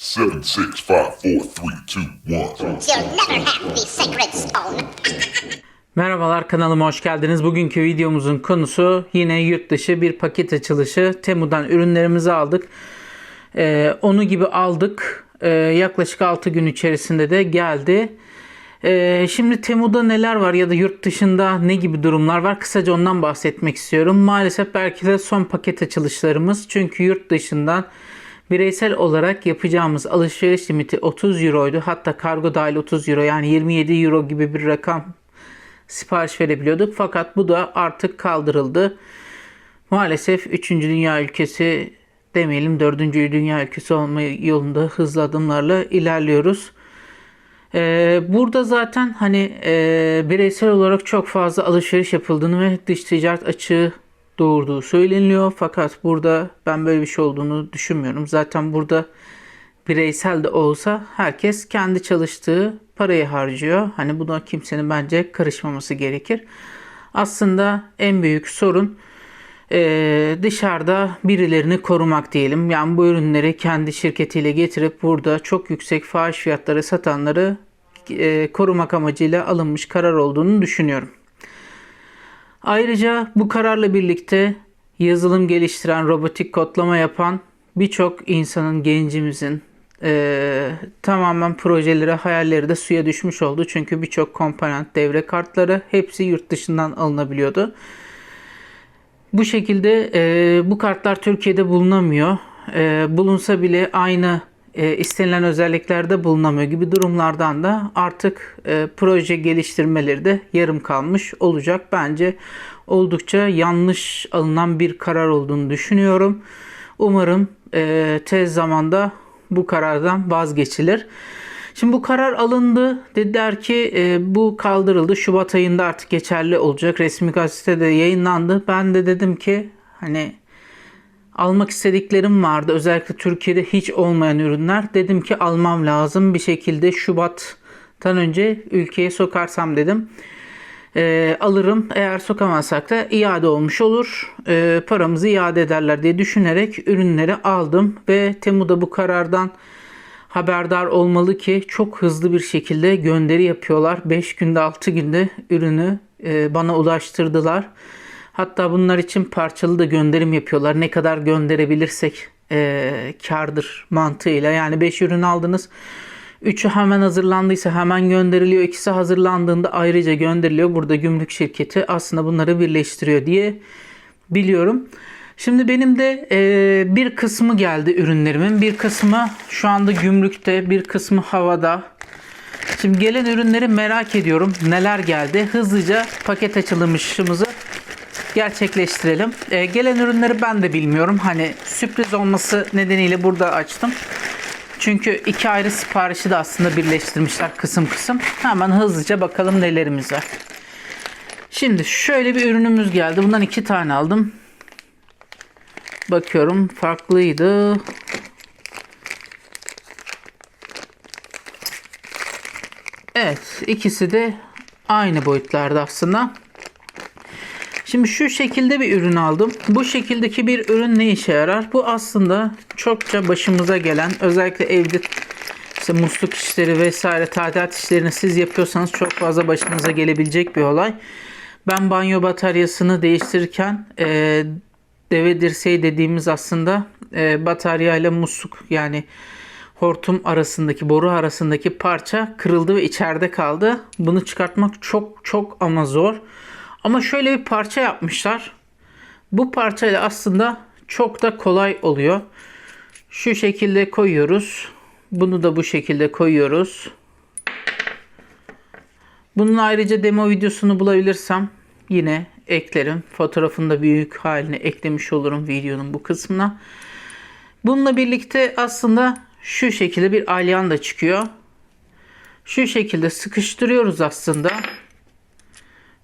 Seven, six, five, four, three, two, one. You'll never have the sacred stone. Merhabalar kanalıma hoş geldiniz. Bugünkü videomuzun konusu yine yurt dışı bir paket açılışı. Temu'dan ürünlerimizi aldık. Ee, onu gibi aldık. Ee, yaklaşık 6 gün içerisinde de geldi. Ee, şimdi Temu'da neler var ya da yurt dışında ne gibi durumlar var kısaca ondan bahsetmek istiyorum. Maalesef belki de son paket açılışlarımız. Çünkü yurt dışından bireysel olarak yapacağımız alışveriş limiti 30 euroydu. Hatta kargo dahil 30 euro yani 27 euro gibi bir rakam sipariş verebiliyorduk. Fakat bu da artık kaldırıldı. Maalesef 3. dünya ülkesi demeyelim 4. dünya ülkesi olma yolunda hızlı adımlarla ilerliyoruz. Ee, burada zaten hani e, bireysel olarak çok fazla alışveriş yapıldığını ve dış ticaret açığı doğurduğu söyleniliyor. Fakat burada ben böyle bir şey olduğunu düşünmüyorum. Zaten burada bireysel de olsa herkes kendi çalıştığı parayı harcıyor. Hani buna kimsenin bence karışmaması gerekir. Aslında en büyük sorun eee, dışarıda birilerini korumak diyelim. Yani bu ürünleri kendi şirketiyle getirip burada çok yüksek fahiş fiyatları satanları eee, korumak amacıyla alınmış karar olduğunu düşünüyorum. Ayrıca bu kararla birlikte yazılım geliştiren, robotik kodlama yapan birçok insanın, gencimizin eee, tamamen projeleri, hayalleri de suya düşmüş oldu. Çünkü birçok komponent, devre kartları hepsi yurt dışından alınabiliyordu. Bu şekilde e, bu kartlar Türkiye'de bulunamıyor. E, bulunsa bile aynı e, istenilen özelliklerde bulunamıyor gibi durumlardan da artık e, proje geliştirmeleri de yarım kalmış olacak. Bence oldukça yanlış alınan bir karar olduğunu düşünüyorum. Umarım e, tez zamanda bu karardan vazgeçilir. Şimdi bu karar alındı. Dediler ki e, bu kaldırıldı. Şubat ayında artık geçerli olacak. Resmi gazetede yayınlandı. Ben de dedim ki hani almak istediklerim vardı. Özellikle Türkiye'de hiç olmayan ürünler. Dedim ki almam lazım bir şekilde Şubat'tan önce ülkeye sokarsam dedim. E, alırım. Eğer sokamazsak da iade olmuş olur. E, paramızı iade ederler diye düşünerek ürünleri aldım ve Temu'da bu karardan haberdar olmalı ki çok hızlı bir şekilde gönderi yapıyorlar. 5 günde 6 günde ürünü e, bana ulaştırdılar. Hatta bunlar için parçalı da gönderim yapıyorlar. Ne kadar gönderebilirsek e, kardır mantığıyla. Yani 5 ürün aldınız. Üçü hemen hazırlandıysa hemen gönderiliyor. İkisi hazırlandığında ayrıca gönderiliyor. Burada gümrük şirketi aslında bunları birleştiriyor diye biliyorum. Şimdi benim de e, bir kısmı geldi ürünlerimin. Bir kısmı şu anda gümrükte, bir kısmı havada. Şimdi gelen ürünleri merak ediyorum. Neler geldi? Hızlıca paket açılmışımızı gerçekleştirelim. E, gelen ürünleri ben de bilmiyorum. Hani sürpriz olması nedeniyle burada açtım. Çünkü iki ayrı siparişi de aslında birleştirmişler kısım kısım. Hemen hızlıca bakalım nelerimiz var. Şimdi şöyle bir ürünümüz geldi. Bundan iki tane aldım. Bakıyorum farklıydı. Evet ikisi de aynı boyutlarda aslında. Şimdi şu şekilde bir ürün aldım. Bu şekildeki bir ürün ne işe yarar? Bu aslında çokça başımıza gelen özellikle evde işte musluk işleri vesaire tadilat işlerini siz yapıyorsanız çok fazla başınıza gelebilecek bir olay. Ben banyo bataryasını değiştirirken e, deve dirseği dediğimiz aslında e, batarya ile musluk yani hortum arasındaki boru arasındaki parça kırıldı ve içeride kaldı. Bunu çıkartmak çok çok ama zor. Ama şöyle bir parça yapmışlar. Bu parçayla aslında çok da kolay oluyor. Şu şekilde koyuyoruz. Bunu da bu şekilde koyuyoruz. Bunun ayrıca demo videosunu bulabilirsem yine eklerim. Fotoğrafını da büyük haline eklemiş olurum videonun bu kısmına. Bununla birlikte aslında şu şekilde bir alyan da çıkıyor. Şu şekilde sıkıştırıyoruz aslında.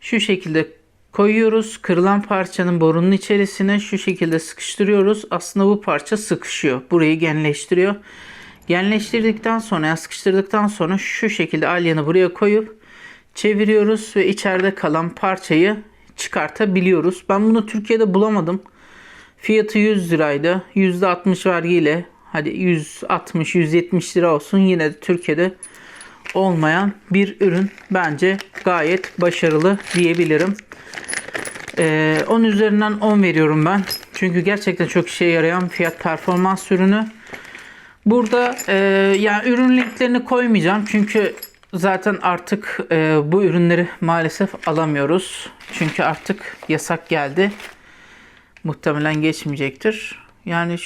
Şu şekilde koyuyoruz. Kırılan parçanın borunun içerisine şu şekilde sıkıştırıyoruz. Aslında bu parça sıkışıyor. Burayı genleştiriyor. Genleştirdikten sonra, sıkıştırdıktan sonra şu şekilde alyanı buraya koyup çeviriyoruz ve içeride kalan parçayı çıkartabiliyoruz. Ben bunu Türkiye'de bulamadım. Fiyatı 100 liraydı. %60 vergiyle hadi 160-170 lira olsun yine de Türkiye'de olmayan bir ürün bence gayet başarılı diyebilirim. Ee, 10 üzerinden 10 veriyorum ben. Çünkü gerçekten çok işe yarayan fiyat performans ürünü. Burada e, yani ürün linklerini koymayacağım. Çünkü zaten artık e, bu ürünleri maalesef alamıyoruz. Çünkü artık yasak geldi. Muhtemelen geçmeyecektir. Yani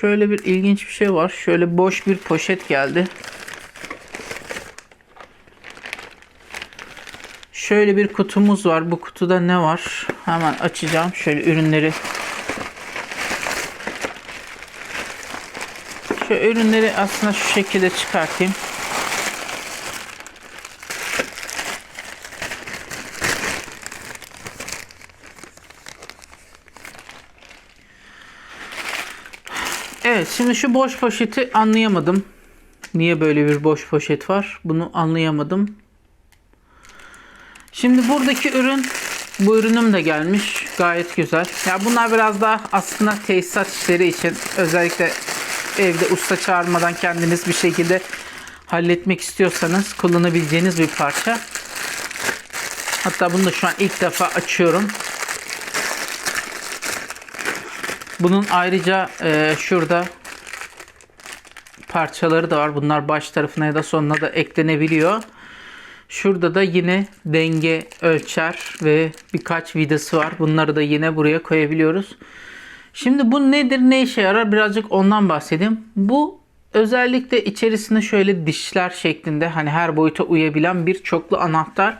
şöyle bir ilginç bir şey var. Şöyle boş bir poşet geldi. Şöyle bir kutumuz var. Bu kutuda ne var? Hemen açacağım. Şöyle ürünleri. Şu ürünleri aslında şu şekilde çıkartayım. Evet şimdi şu boş poşeti anlayamadım. Niye böyle bir boş poşet var? Bunu anlayamadım. Şimdi buradaki ürün bu ürünüm de gelmiş. Gayet güzel. Ya bunlar biraz daha aslında tesisat işleri için özellikle evde usta çağırmadan kendiniz bir şekilde halletmek istiyorsanız kullanabileceğiniz bir parça. Hatta bunu da şu an ilk defa açıyorum. Bunun ayrıca e, şurada parçaları da var. Bunlar baş tarafına ya da sonuna da eklenebiliyor. Şurada da yine denge ölçer ve birkaç vidası var. Bunları da yine buraya koyabiliyoruz. Şimdi bu nedir, ne işe yarar? Birazcık ondan bahsedeyim. Bu özellikle içerisinde şöyle dişler şeklinde hani her boyuta uyabilen bir çoklu anahtar.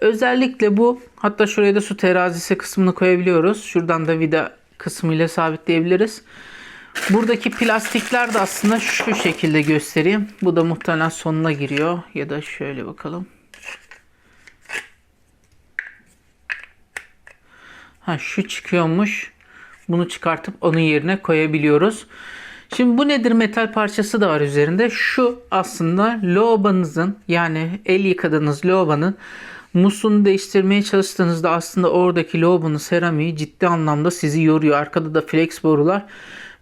Özellikle bu hatta şuraya da su terazisi kısmını koyabiliyoruz. Şuradan da vida kısmıyla sabitleyebiliriz. Buradaki plastikler de aslında şu şekilde göstereyim. Bu da muhtemelen sonuna giriyor. Ya da şöyle bakalım. Ha şu çıkıyormuş. Bunu çıkartıp onun yerine koyabiliyoruz. Şimdi bu nedir? Metal parçası da var üzerinde. Şu aslında lavabanızın yani el yıkadığınız lavabanın musluğunu değiştirmeye çalıştığınızda aslında oradaki lavabonun seramiği ciddi anlamda sizi yoruyor. Arkada da flex borular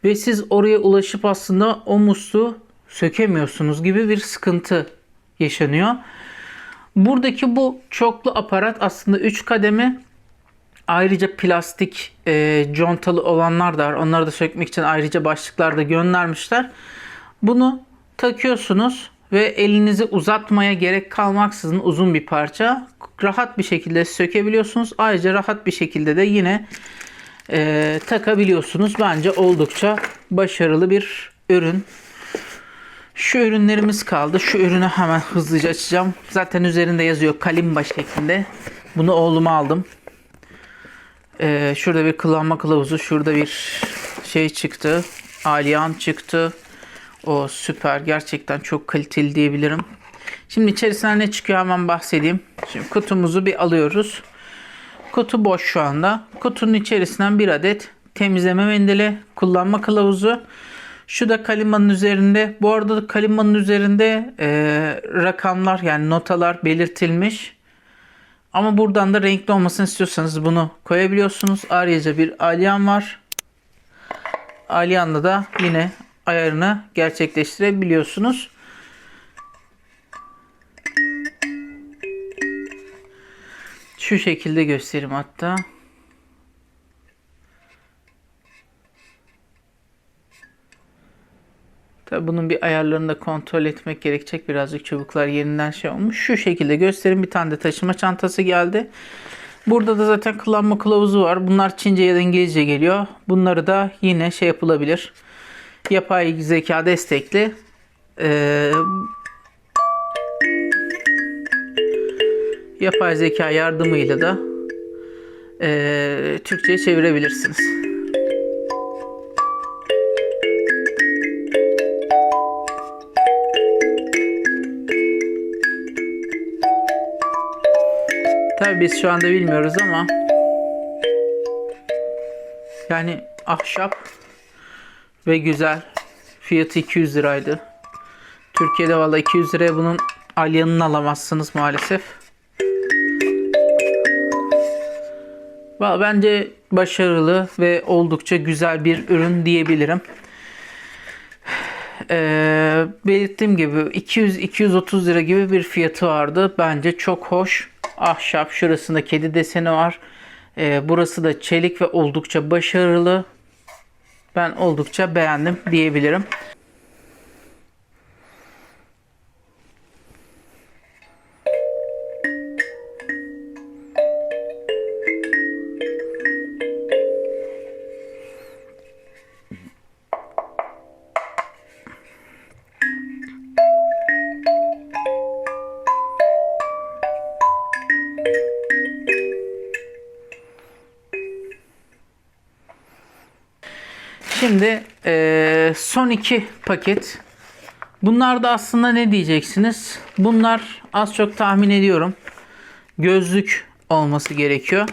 ve siz oraya ulaşıp aslında o musluğu sökemiyorsunuz gibi bir sıkıntı yaşanıyor. Buradaki bu çoklu aparat aslında 3 kademe Ayrıca plastik e, contalı olanlar da var. Onları da sökmek için ayrıca başlıklar da göndermişler. Bunu takıyorsunuz ve elinizi uzatmaya gerek kalmaksızın uzun bir parça rahat bir şekilde sökebiliyorsunuz. Ayrıca rahat bir şekilde de yine e, takabiliyorsunuz. Bence oldukça başarılı bir ürün. Şu ürünlerimiz kaldı. Şu ürünü hemen hızlıca açacağım. Zaten üzerinde yazıyor kalimba şeklinde. Bunu oğluma aldım. Ee, şurada bir kullanma kılavuzu, şurada bir şey çıktı. Alyan çıktı. O süper. Gerçekten çok kaliteli diyebilirim. Şimdi içerisinden ne çıkıyor hemen bahsedeyim. Şimdi kutumuzu bir alıyoruz. Kutu boş şu anda. Kutunun içerisinden bir adet temizleme mendili, kullanma kılavuzu. Şu da kalimanın üzerinde. Bu arada da kalimanın üzerinde e, rakamlar yani notalar belirtilmiş. Ama buradan da renkli olmasını istiyorsanız bunu koyabiliyorsunuz. Ayrıca bir alyan var. Alyanla da yine ayarını gerçekleştirebiliyorsunuz. Şu şekilde göstereyim hatta. Tabi bunun bir ayarlarını da kontrol etmek gerekecek. Birazcık çubuklar yerinden şey olmuş. Şu şekilde göstereyim. Bir tane de taşıma çantası geldi. Burada da zaten kullanma kılavuzu var. Bunlar Çince ya da İngilizce geliyor. Bunları da yine şey yapılabilir. Yapay zeka destekli. Ee, yapay zeka yardımıyla da ee, Türkçe'ye çevirebilirsiniz. Tabii biz şu anda bilmiyoruz ama yani ahşap ve güzel. Fiyatı 200 liraydı. Türkiye'de valla 200 liraya bunun alyanını alamazsınız maalesef. Bence başarılı ve oldukça güzel bir ürün diyebilirim. Ee, belirttiğim gibi 200-230 lira gibi bir fiyatı vardı. Bence çok hoş. Ahşap şurasında kedi deseni var. Ee, burası da çelik ve oldukça başarılı. Ben oldukça beğendim diyebilirim. Şimdi eee, son iki paket. Bunlar da aslında ne diyeceksiniz? Bunlar az çok tahmin ediyorum. Gözlük olması gerekiyor.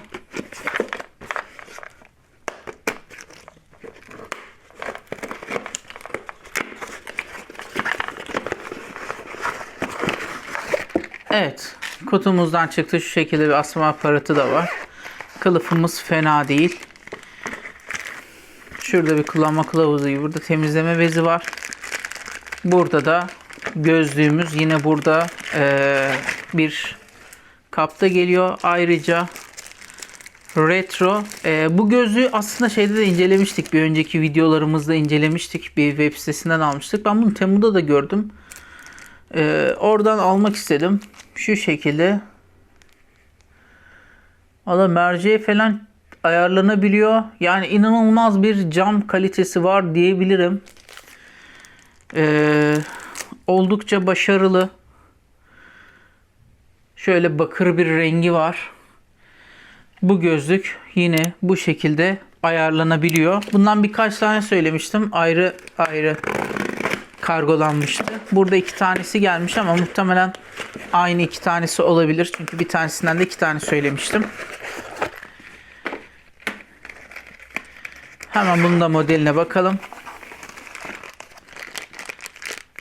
Evet. Kutumuzdan çıktı. Şu şekilde bir asma aparatı da var. Kılıfımız fena değil. Şurada bir kullanma kılavuzu. Burada temizleme bezi var. Burada da gözlüğümüz yine burada eee, bir kapta geliyor. Ayrıca retro. Eee, bu gözlüğü aslında şeyde de incelemiştik. Bir önceki videolarımızda incelemiştik. Bir web sitesinden almıştık. Ben bunu Temu'da da gördüm. Eee, oradan almak istedim. Şu şekilde. Valla merceğe falan ayarlanabiliyor. Yani inanılmaz bir cam kalitesi var diyebilirim. Ee, oldukça başarılı. Şöyle bakır bir rengi var. Bu gözlük yine bu şekilde ayarlanabiliyor. Bundan birkaç tane söylemiştim. Ayrı ayrı kargolanmıştı. Burada iki tanesi gelmiş ama muhtemelen aynı iki tanesi olabilir. Çünkü bir tanesinden de iki tane söylemiştim. Hemen bunun da modeline bakalım.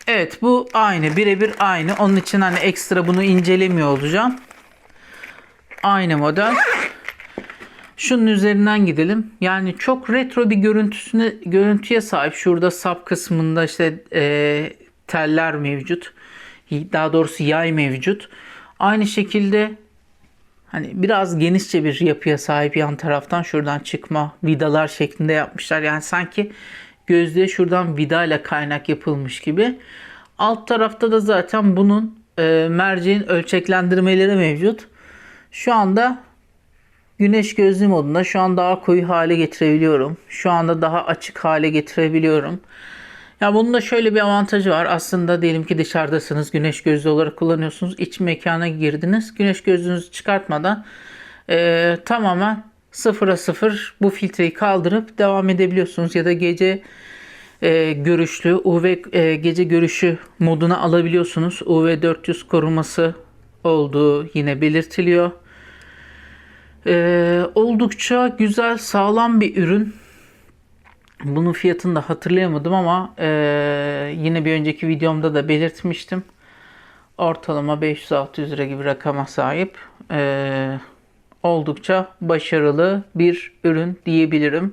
Evet bu aynı birebir aynı. Onun için hani ekstra bunu incelemiyor olacağım. Aynı model. Şunun üzerinden gidelim. Yani çok retro bir görüntüsüne görüntüye sahip. Şurada sap kısmında işte e, teller mevcut. Daha doğrusu yay mevcut. Aynı şekilde Hani biraz genişçe bir yapıya sahip yan taraftan şuradan çıkma vidalar şeklinde yapmışlar. Yani sanki gözlüğe şuradan vida ile kaynak yapılmış gibi. Alt tarafta da zaten bunun e, merceğin ölçeklendirmeleri mevcut. Şu anda güneş gözlüğü modunda şu an daha koyu hale getirebiliyorum. Şu anda daha açık hale getirebiliyorum. Ya bunun da şöyle bir avantajı var. Aslında diyelim ki dışarıdasınız. Güneş gözlüğü olarak kullanıyorsunuz. İç mekana girdiniz. Güneş gözlüğünüzü çıkartmadan e, tamamen sıfıra sıfır bu filtreyi kaldırıp devam edebiliyorsunuz. Ya da gece e, görüşlü UV e, gece görüşü moduna alabiliyorsunuz. UV 400 koruması olduğu yine belirtiliyor. E, oldukça güzel sağlam bir ürün. Bunun fiyatını da hatırlayamadım ama e, yine bir önceki videomda da belirtmiştim. Ortalama 500-600 lira gibi rakama sahip. E, oldukça başarılı bir ürün diyebilirim.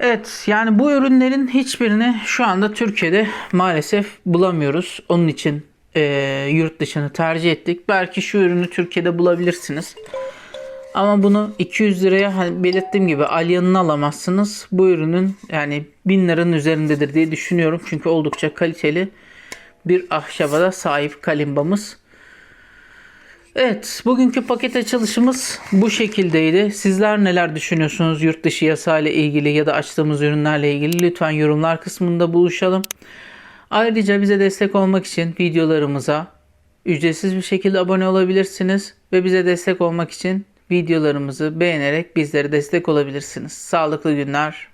Evet yani bu ürünlerin hiçbirini şu anda Türkiye'de maalesef bulamıyoruz. Onun için e, yurt dışını tercih ettik. Belki şu ürünü Türkiye'de bulabilirsiniz. Ama bunu 200 liraya hani belirttiğim gibi alyanını alamazsınız. Bu ürünün yani 1000 liranın üzerindedir diye düşünüyorum. Çünkü oldukça kaliteli bir ahşaba da sahip kalimbamız. Evet, bugünkü paket açılışımız bu şekildeydi. Sizler neler düşünüyorsunuz yurt dışı yasayla ilgili ya da açtığımız ürünlerle ilgili? Lütfen yorumlar kısmında buluşalım. Ayrıca bize destek olmak için videolarımıza ücretsiz bir şekilde abone olabilirsiniz ve bize destek olmak için videolarımızı beğenerek bizlere destek olabilirsiniz. Sağlıklı günler.